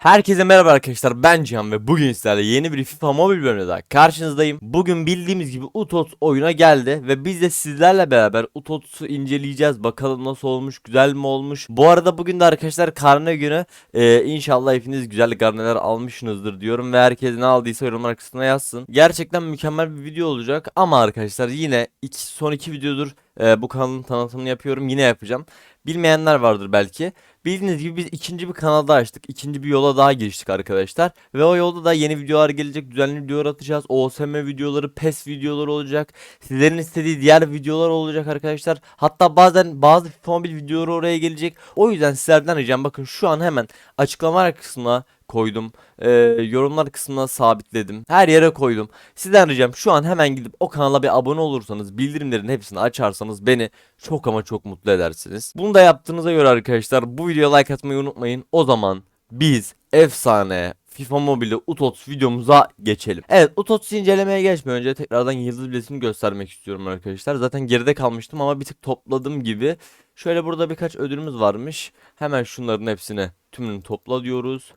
Herkese merhaba arkadaşlar ben Cihan ve bugün sizlerle yeni bir FIFA mobil bölümde daha karşınızdayım. Bugün bildiğimiz gibi UTOT oyuna geldi ve biz de sizlerle beraber UTOT'u inceleyeceğiz. Bakalım nasıl olmuş, güzel mi olmuş. Bu arada bugün de arkadaşlar karne günü. Ee, inşallah hepiniz güzel karneler almışsınızdır diyorum ve herkes ne aldıysa yorumlar kısmına yazsın. Gerçekten mükemmel bir video olacak ama arkadaşlar yine iki, son iki videodur e, bu kanalın tanıtımını yapıyorum. Yine yapacağım. Bilmeyenler vardır belki. Bildiğiniz gibi biz ikinci bir kanalda açtık. İkinci bir yola daha giriştik arkadaşlar. Ve o yolda da yeni videolar gelecek. Düzenli videolar atacağız. OSM videoları, PES videoları olacak. Sizlerin istediği diğer videolar olacak arkadaşlar. Hatta bazen bazı FIFA mobil videoları oraya gelecek. O yüzden sizlerden ricam bakın şu an hemen açıklamalar kısmına koydum. Ee, yorumlar kısmına sabitledim. Her yere koydum. Sizden ricam şu an hemen gidip o kanala bir abone olursanız, bildirimlerin hepsini açarsanız beni çok ama çok mutlu edersiniz. Bunu da yaptığınıza göre arkadaşlar bu videoya like atmayı unutmayın. O zaman biz efsane FIFA Mobile UTOTS videomuza geçelim. Evet UTOTS incelemeye geçmeden önce tekrardan yıldız biletini göstermek istiyorum arkadaşlar. Zaten geride kalmıştım ama bir tık topladım gibi. Şöyle burada birkaç ödülümüz varmış. Hemen şunların hepsini tümünü topla diyoruz.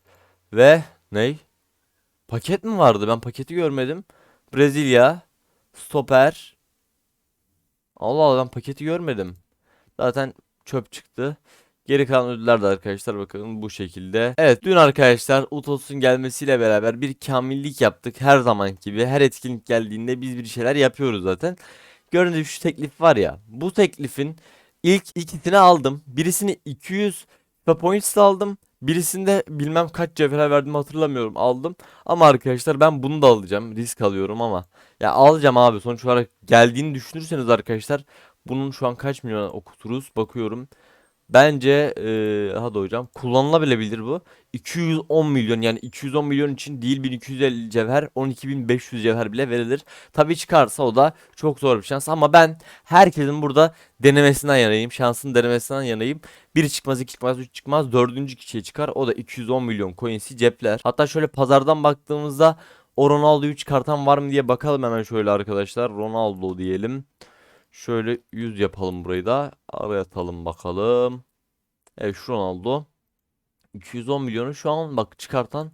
Ve ney? Paket mi vardı? Ben paketi görmedim. Brezilya, stoper. Allah Allah ben paketi görmedim. Zaten çöp çıktı. Geri kalan ödüller de arkadaşlar bakın bu şekilde. Evet dün arkadaşlar Utos'un gelmesiyle beraber bir kamillik yaptık. Her zaman gibi her etkinlik geldiğinde biz bir şeyler yapıyoruz zaten. Gibi şu teklif var ya. Bu teklifin ilk ikisini aldım. Birisini 200 FIFA Points aldım. Birisinde bilmem kaç cevher verdim hatırlamıyorum aldım. Ama arkadaşlar ben bunu da alacağım. Risk alıyorum ama. Ya alacağım abi sonuç olarak geldiğini düşünürseniz arkadaşlar. Bunun şu an kaç milyon okuturuz bakıyorum. Bence eee hadi hocam kullanılabilir bu. 210 milyon yani 210 milyon için değil 1250 cevher 12.500 cevher bile verilir. Tabii çıkarsa o da çok zor bir şans ama ben herkesin burada denemesinden yanayım. Şansın denemesinden yanayım. Bir çıkmaz, iki çıkmaz, üç çıkmaz, dördüncü kişiye çıkar. O da 210 milyon coins'i cepler. Hatta şöyle pazardan baktığımızda o Ronaldo'yu çıkartan var mı diye bakalım hemen şöyle arkadaşlar. Ronaldo diyelim. Şöyle 100 yapalım burayı da. Araya atalım bakalım. Evet şu Ronaldo. 210 milyonu şu an bak çıkartan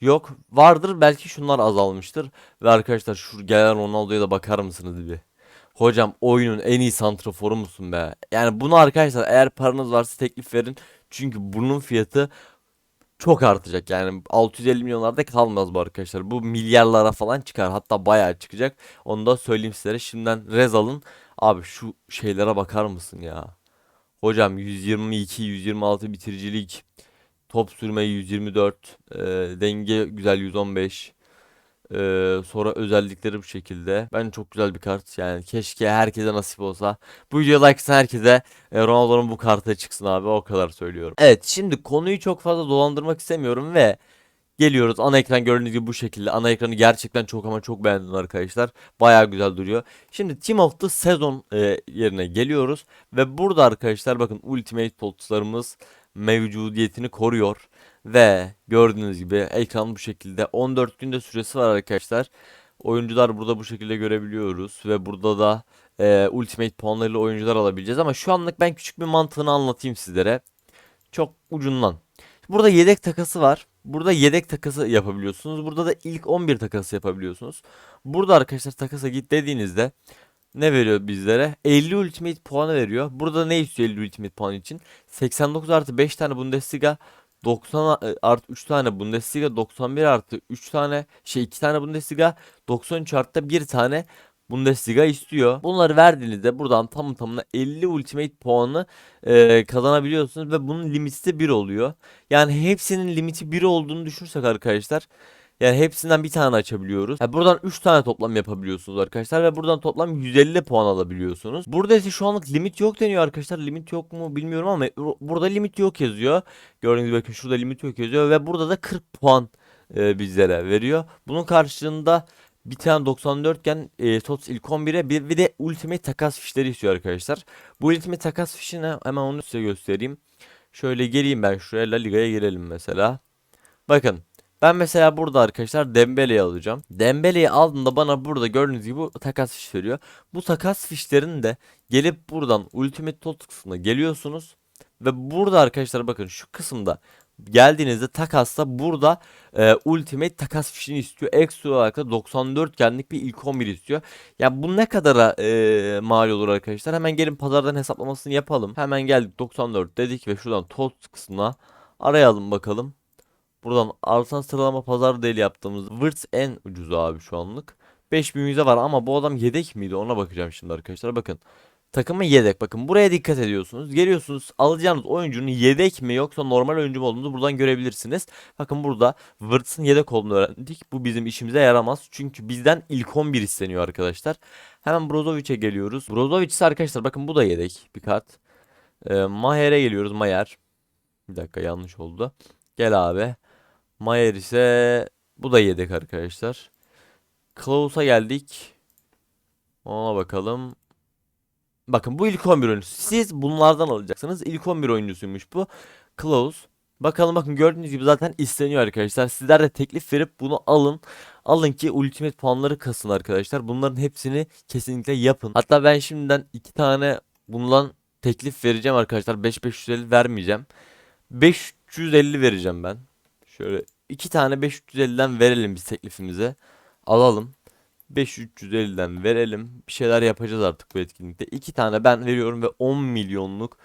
yok. Vardır belki şunlar azalmıştır. Ve arkadaşlar şu gelen Ronaldo'ya da bakar mısınız bir? Hocam oyunun en iyi santraforu musun be? Yani bunu arkadaşlar eğer paranız varsa teklif verin. Çünkü bunun fiyatı çok artacak. Yani 650 milyonlarda kalmaz bu arkadaşlar. Bu milyarlara falan çıkar. Hatta bayağı çıkacak. Onu da söyleyeyim sizlere. Şimdiden rez alın. Abi şu şeylere bakar mısın ya? Hocam 122, 126 bitiricilik. Top sürme 124. e, denge güzel 115. e, sonra özellikleri bu şekilde. Ben çok güzel bir kart. Yani keşke herkese nasip olsa. Bu videoya like herkese e, Ronaldo'nun bu kartı çıksın abi. O kadar söylüyorum. Evet şimdi konuyu çok fazla dolandırmak istemiyorum ve Geliyoruz ana ekran gördüğünüz gibi bu şekilde. Ana ekranı gerçekten çok ama çok beğendim arkadaşlar. Baya güzel duruyor. Şimdi Team of the Season e, yerine geliyoruz. Ve burada arkadaşlar bakın Ultimate Pots'larımız mevcudiyetini koruyor. Ve gördüğünüz gibi ekran bu şekilde. 14 günde süresi var arkadaşlar. Oyuncular burada bu şekilde görebiliyoruz. Ve burada da e, Ultimate puanlarıyla oyuncular alabileceğiz. Ama şu anlık ben küçük bir mantığını anlatayım sizlere. Çok ucundan. Burada yedek takası var. Burada yedek takası yapabiliyorsunuz. Burada da ilk 11 takası yapabiliyorsunuz. Burada arkadaşlar takasa git dediğinizde ne veriyor bizlere? 50 ultimate puanı veriyor. Burada ne istiyor 50 ultimate puan için? 89 artı 5 tane Bundesliga 90 artı 3 tane Bundesliga 91 artı 3 tane şey 2 tane Bundesliga 93 artı 1 tane Bundesliga istiyor. Bunları verdiğinizde buradan tam tamına 50 ultimate puanı e, kazanabiliyorsunuz ve bunun limiti 1 oluyor. Yani hepsinin limiti 1 olduğunu düşünürsek arkadaşlar yani hepsinden bir tane açabiliyoruz. Yani buradan 3 tane toplam yapabiliyorsunuz arkadaşlar ve buradan toplam 150 puan alabiliyorsunuz. Burada ise şu anlık limit yok deniyor arkadaşlar. Limit yok mu bilmiyorum ama burada limit yok yazıyor. Gördüğünüz gibi bakın şurada limit yok yazıyor ve burada da 40 puan e, bizlere veriyor. Bunun karşılığında bir tane 94 iken e, TOTS ilk 11'e bir, bir de Ultimate takas fişleri istiyor arkadaşlar. Bu Ultimate takas fişini hemen onu size göstereyim. Şöyle geleyim ben şuraya La Liga'ya gelelim mesela. Bakın ben mesela burada arkadaşlar Dembele'yi alacağım. Dembele'yi aldığımda bana burada gördüğünüz gibi takas fiş veriyor. Bu takas fişlerini de gelip buradan Ultimate TOTS kısmına geliyorsunuz. Ve burada arkadaşlar bakın şu kısımda geldiğinizde takasta burada e, Ultimate takas fişini istiyor. Ekstra olarak da 94 genlik bir ilk 11 istiyor. Ya bu ne kadara e, mal olur arkadaşlar? Hemen gelin pazardan hesaplamasını yapalım. Hemen geldik 94 dedik ve şuradan TOT kısmına arayalım bakalım. Buradan artan sıralama pazar değil yaptığımız Wirtz en ucuzu abi şu anlık. 5100'e var ama bu adam yedek miydi ona bakacağım şimdi arkadaşlar. Bakın takımı yedek. Bakın buraya dikkat ediyorsunuz. Geliyorsunuz alacağınız oyuncunun yedek mi yoksa normal oyuncu mu olduğunu buradan görebilirsiniz. Bakın burada Wirtz'ın yedek olduğunu öğrendik. Bu bizim işimize yaramaz. Çünkü bizden ilk 11 isteniyor arkadaşlar. Hemen Brozovic'e geliyoruz. Brozovic ise arkadaşlar bakın bu da yedek bir kart. Ee, Maher'e geliyoruz. Maher. Bir dakika yanlış oldu. Gel abi. Mayer ise bu da yedek arkadaşlar. Klaus'a geldik. Ona bakalım. Bakın bu ilk 11 oyuncusu. Siz bunlardan alacaksınız. İlk 11 oyuncusuymuş bu. Klaus. Bakalım bakın gördüğünüz gibi zaten isteniyor arkadaşlar. Sizler de teklif verip bunu alın. Alın ki ultimate puanları kasın arkadaşlar. Bunların hepsini kesinlikle yapın. Hatta ben şimdiden iki tane bundan teklif vereceğim arkadaşlar. 5550 vermeyeceğim. 550 vereceğim ben. Şöyle iki tane 550'den verelim biz teklifimize. Alalım. 5350'den verelim. Bir şeyler yapacağız artık bu etkinlikte. İki tane ben veriyorum ve 10 milyonluk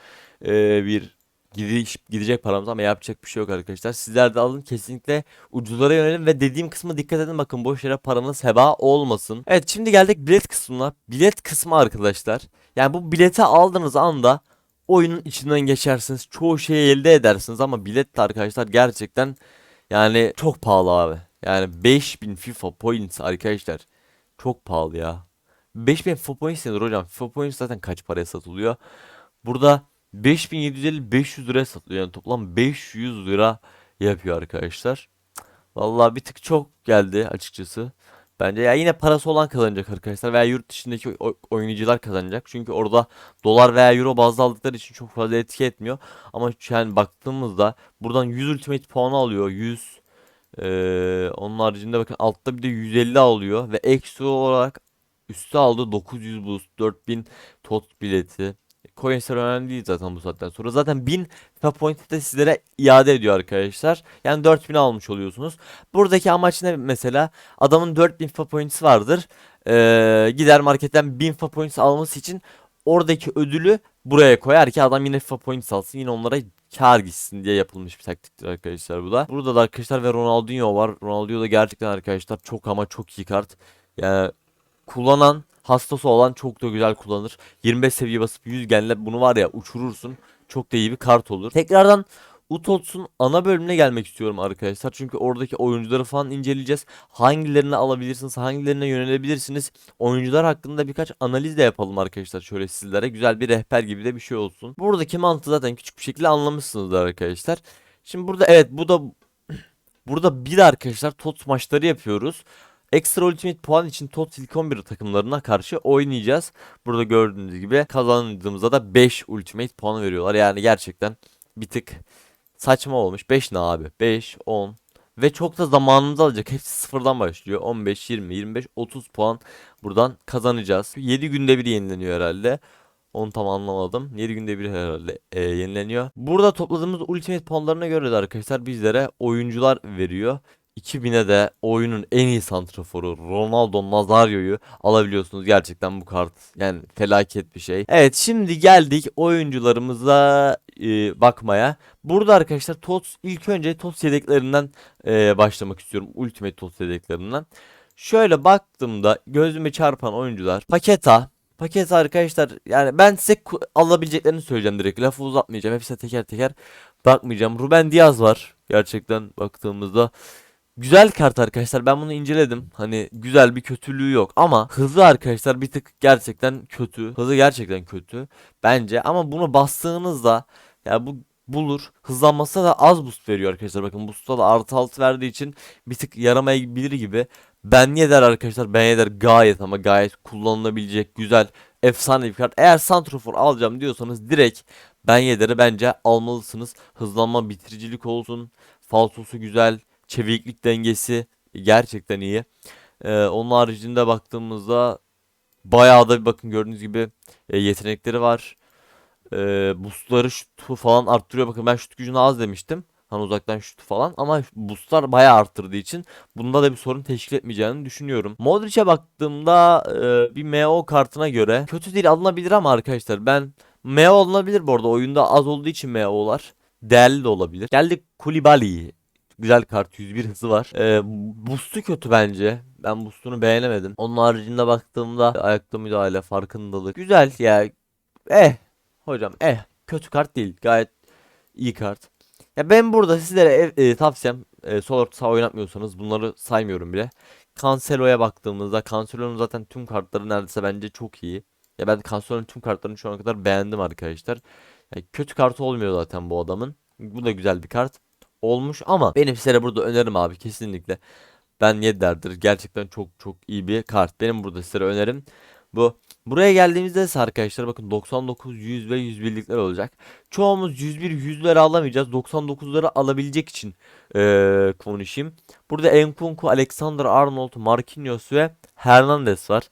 e, bir gidiş, gidecek paramız ama yapacak bir şey yok arkadaşlar. Sizler de alın kesinlikle ucuzlara yönelin ve dediğim kısma dikkat edin. Bakın boş yere paranız heba olmasın. Evet şimdi geldik bilet kısmına. Bilet kısmı arkadaşlar. Yani bu bileti aldığınız anda oyunun içinden geçersiniz. Çoğu şeyi elde edersiniz ama bilet de arkadaşlar gerçekten yani çok pahalı abi. Yani 5000 FIFA points arkadaşlar. Çok pahalı ya. 5000 FIFA points nedir hocam? FIFA points zaten kaç paraya satılıyor? Burada 5750 500 liraya satılıyor. Yani toplam 500 lira yapıyor arkadaşlar. Vallahi bir tık çok geldi açıkçası. Bence ya yine parası olan kazanacak arkadaşlar veya yurt dışındaki oy- oyuncular kazanacak. Çünkü orada dolar veya euro bazlı aldıkları için çok fazla etki etmiyor. Ama yani baktığımızda buradan 100 ultimate puanı alıyor. 100 ee, onun haricinde bakın altta bir de 150 alıyor ve ekstra olarak üste aldığı 900 boost 4000 tot bileti. Coinsler önemli değil zaten bu saatten sonra. Zaten 1000 FIFA point de sizlere iade ediyor arkadaşlar. Yani 4000 almış oluyorsunuz. Buradaki amaç ne mesela? Adamın 4000 FIFA points vardır. Ee, gider marketten 1000 FIFA points alması için oradaki ödülü buraya koyar ki adam yine FIFA points alsın. Yine onlara kar gitsin diye yapılmış bir taktiktir arkadaşlar bu da. Burada da arkadaşlar ve Ronaldinho var. Ronaldinho da gerçekten arkadaşlar çok ama çok iyi kart. Yani kullanan hastası olan çok da güzel kullanır. 25 seviye basıp 100 genle bunu var ya uçurursun. Çok da iyi bir kart olur. Tekrardan Utots'un ana bölümüne gelmek istiyorum arkadaşlar. Çünkü oradaki oyuncuları falan inceleyeceğiz. Hangilerini alabilirsiniz, hangilerine yönelebilirsiniz. Oyuncular hakkında birkaç analiz de yapalım arkadaşlar. Şöyle sizlere güzel bir rehber gibi de bir şey olsun. Buradaki mantığı zaten küçük bir şekilde anlamışsınızdır arkadaşlar. Şimdi burada evet bu da burada bir arkadaşlar TOTS maçları yapıyoruz. Ekstra Ultimate puan için TOTS ilk 11 takımlarına karşı oynayacağız. Burada gördüğünüz gibi kazandığımızda da 5 Ultimate puanı veriyorlar. Yani gerçekten bir tık saçma olmuş. 5 ne abi? 5, 10 ve çok da zamanımızı alacak. Hepsi sıfırdan başlıyor. 15, 20, 25, 30 puan buradan kazanacağız. 7 günde bir yenileniyor herhalde. Onu tam anlamadım. 7 günde bir herhalde e, yenileniyor. Burada topladığımız ultimate puanlarına göre de arkadaşlar bizlere oyuncular veriyor. 2000'e de oyunun en iyi santraforu Ronaldo Nazario'yu alabiliyorsunuz. Gerçekten bu kart yani felaket bir şey. Evet şimdi geldik oyuncularımıza e, bakmaya. Burada arkadaşlar TOTS ilk önce TOTS yedeklerinden e, başlamak istiyorum. Ultimate TOTS yedeklerinden. Şöyle baktığımda gözüme çarpan oyuncular Paketa, Paket arkadaşlar yani ben size alabileceklerini söyleyeceğim direkt. Lafı uzatmayacağım. Hepsine teker teker bakmayacağım. Ruben Diaz var. Gerçekten baktığımızda. Güzel kart arkadaşlar. Ben bunu inceledim. Hani güzel bir kötülüğü yok ama hızı arkadaşlar bir tık gerçekten kötü. Hızı gerçekten kötü bence ama bunu bastığınızda ya bu bulur. Hızlanması da az boost veriyor arkadaşlar. Bakın boost'a da artı 6 verdiği için bir tık yaramayabilir gibi. Ben Yedder arkadaşlar. Ben Yedder gayet ama gayet kullanılabilecek güzel efsane bir kart. Eğer Santrofor alacağım diyorsanız direkt Ben Yedder'i bence almalısınız. Hızlanma bitiricilik olsun. Falsosu güzel. Çeviklik dengesi gerçekten iyi. Ee, onun haricinde baktığımızda bayağı da bakın gördüğünüz gibi e, yetenekleri var. Ee, boostları şutu falan arttırıyor. Bakın ben şut gücünü az demiştim. Hani uzaktan şutu falan ama boostlar bayağı arttırdığı için bunda da bir sorun teşkil etmeyeceğini düşünüyorum. Modric'e baktığımda e, bir MO kartına göre kötü değil alınabilir ama arkadaşlar ben MO alınabilir bu arada oyunda az olduğu için MO'lar değerli de olabilir. Geldik Kulibali. Güzel kart 101 hızı var. Ee, boost'u kötü bence. Ben boost'unu beğenemedim. Onun haricinde baktığımda ayakta müdahale, farkındalık. Güzel ya. Eh. Hocam eh. Kötü kart değil. Gayet iyi kart. Ya ben burada sizlere e, e, tavsiyem e, sol orta saha oynatmıyorsanız bunları saymıyorum bile. Cancelo'ya baktığımızda Cancelo'nun zaten tüm kartları neredeyse bence çok iyi. Ya ben Cancelo'nun tüm kartlarını şu ana kadar beğendim arkadaşlar. Ya kötü kart olmuyor zaten bu adamın. Bu da güzel bir kart olmuş ama benim size burada önerim abi kesinlikle. Ben Yedder'dir. Gerçekten çok çok iyi bir kart. Benim burada size önerim bu. Buraya geldiğimizde ise arkadaşlar bakın 99, 100 ve 101'likler olacak. Çoğumuz 101, 100'leri alamayacağız. 99'ları alabilecek için eee, konuşayım. Burada Nkunku, Alexander Arnold, Marquinhos ve Hernandez var.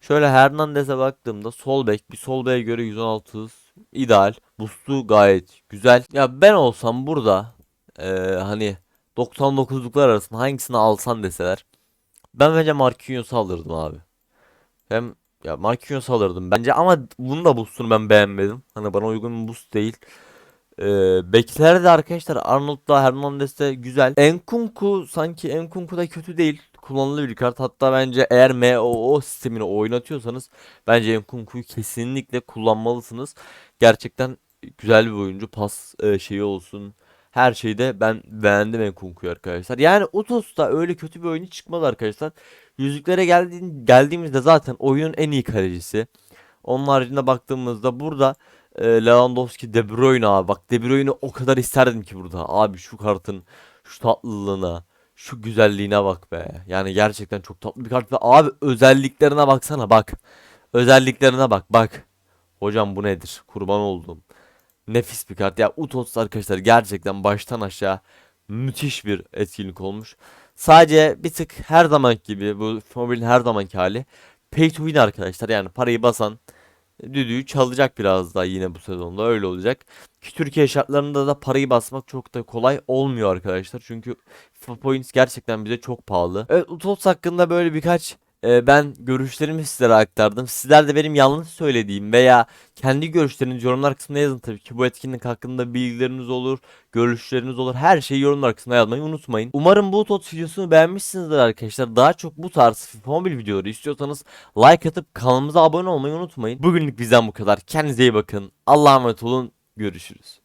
Şöyle Hernandez'e baktığımda sol bek bir sol beke göre 116 hız ideal. Boost'u gayet güzel. Ya ben olsam burada eee, hani 99'luklar arasında hangisini alsan deseler ben bence Marquinhos'u alırdım abi. Hem ya Marquinhos'u alırdım bence ama bunun da boost'unu ben beğenmedim. Hani bana uygun bir boost değil. Ee, bekler de arkadaşlar Arnold da Hernandez de güzel. Enkunku sanki Enkunku da kötü değil. Kullanılır bir kart. Hatta bence eğer MOO sistemini oynatıyorsanız bence Enkunku'yu kesinlikle kullanmalısınız. Gerçekten güzel bir oyuncu. Pas e, şeyi olsun. Her şeyde ben beğendim Enkunku'yu arkadaşlar. Yani Utos'ta öyle kötü bir oyuncu çıkmadı arkadaşlar. Yüzüklere geldiğin, geldiğimizde zaten oyunun en iyi kalecisi. Onun haricinde baktığımızda burada e, Lewandowski, De Bruyne abi. Bak De Bruyne'i o kadar isterdim ki burada. Abi şu kartın şu tatlılığına, şu güzelliğine bak be. Yani gerçekten çok tatlı bir kart ve abi özelliklerine baksana bak. Özelliklerine bak bak. Hocam bu nedir? Kurban oldum. Nefis bir kart. Ya Utos arkadaşlar gerçekten baştan aşağı müthiş bir etkinlik olmuş. Sadece bir tık her zaman gibi bu mobilin her zamanki hali pay to win arkadaşlar. Yani parayı basan düdüğü çalacak biraz daha yine bu sezonda öyle olacak. Ki Türkiye şartlarında da parayı basmak çok da kolay olmuyor arkadaşlar. Çünkü FIFA Points gerçekten bize çok pahalı. Evet Utos hakkında böyle birkaç e, ben görüşlerimi sizlere aktardım. Sizler de benim yanlış söylediğim veya kendi görüşlerinizi yorumlar kısmına yazın tabii ki. Bu etkinlik hakkında bilgileriniz olur, görüşleriniz olur. Her şeyi yorumlar kısmına yazmayı unutmayın. Umarım bu TOT videosunu beğenmişsinizdir arkadaşlar. Daha çok bu tarz FIFA Mobile videoları istiyorsanız like atıp kanalımıza abone olmayı unutmayın. Bugünlük bizden bu kadar. Kendinize iyi bakın. Allah'a emanet olun. Görüşürüz.